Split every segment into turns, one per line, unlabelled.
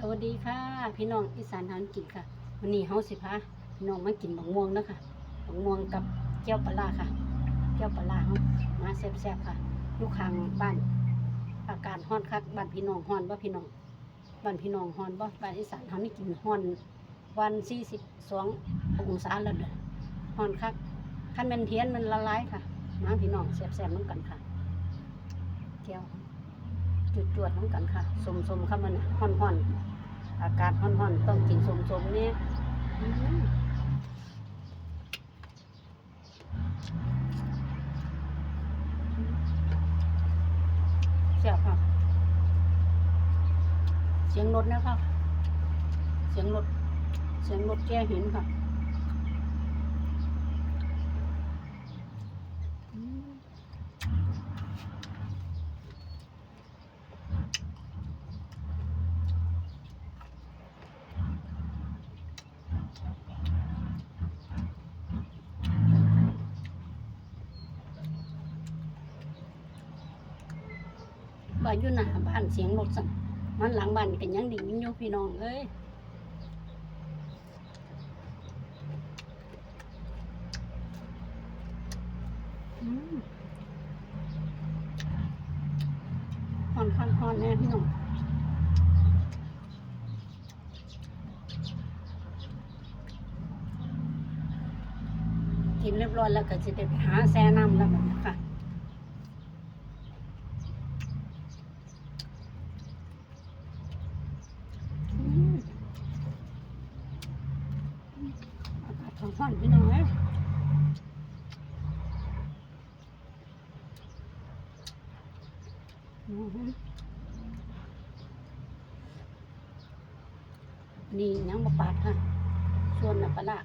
สวัสดีค่ะ พี่น้องอีสานทานกินค่ะวันนี้เฮาสิพาพี่น้องมากินบักม่วงนะค่ะบักม่วงกับแก้วปลาค่ะแก้วปลาร้าเฮามาแซ่บๆค่ะอยู่ข้างบ้าน อากาศร้อนคักบ้านพี่น้องร้อนบ่พี่น้องบ้านพี่น้องร้อนบ่บ้านอีสานเฮานี่กินร้อนวัน42องศาแล้วเด้อร้อนคักคันม่นเทียนมันละลายค่ะมาพี่น้องแซ่บๆนํกันค่ะแก้ว จุดจวดๆน้ำกันค่ะสมสมค่ะมันห่อนห่อนอากาศห่อนห่อนต้องกินสมสมเนี่ยอืมแซ่บค่ะ เสียงรถนะคะ เสียงรถเสียงรถแก้หินค่ะอืม บ้าอยู่หน้าบ้านเสียงรถสั่นมันหลังบ้านกันยังดิ่งอยู่พี่น้องเอ้ยฮอนคันฮอนแน่พี่น้องกินเรียบร้อยแล้วก็จะได้ไปหาแซ่น้ำแล้วนี้ค่ะ อืม อากาศร้อนพี่น้องเอ้ยนี่ยังบปาดค่ะ ส่วนน่ะปลาร้า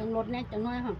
ส่วนปลาร้าอืมอืมจังรถแน่จังน้อยค่ะ